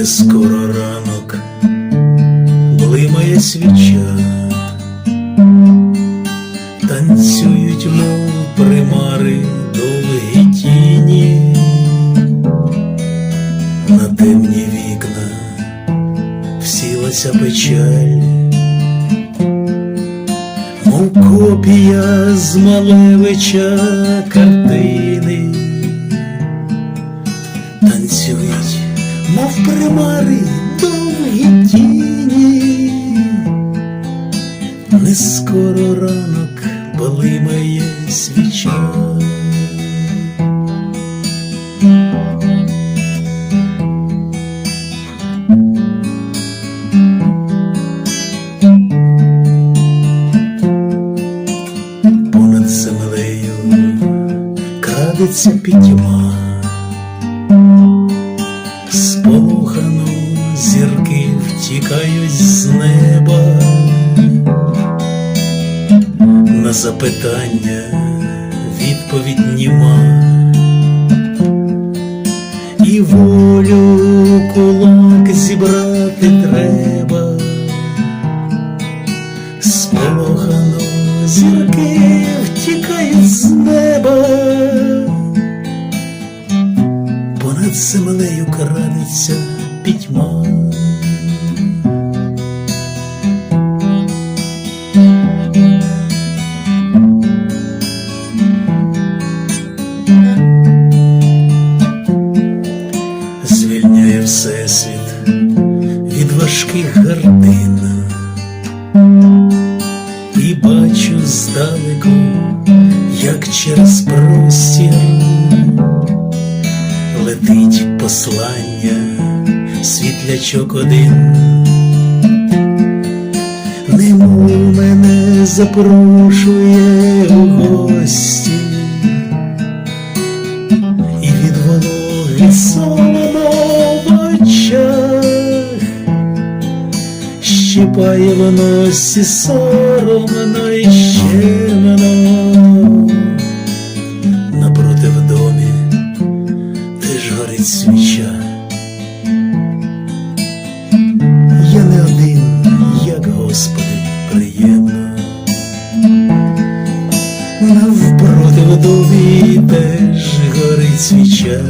Не скоро ранок, блимає свіча, танцюють, мов примари довгі тіні, на темні вікна всілася печаль, мов копія з Малевича картини. Танцюють, мов примари довгі тіні, не скоро ранок блимає свіча. Понад землею крадеться пітьма. Сполохано зірки втікають з неба, на запитання відповідь німа, і волю кулак зібрати треба, сполохано зірки понад землею крадеться пітьма. Звільняє всесвіт від важких гардин, і бачу здалеку, як через простір летить послання, світлячок один, немов мене запрошує у гості, і від вологи солоно в очах, щипає в носі соромно і горить свіча. Я не один, як Господи, приємно. Навпроти в домі теж горить свіча.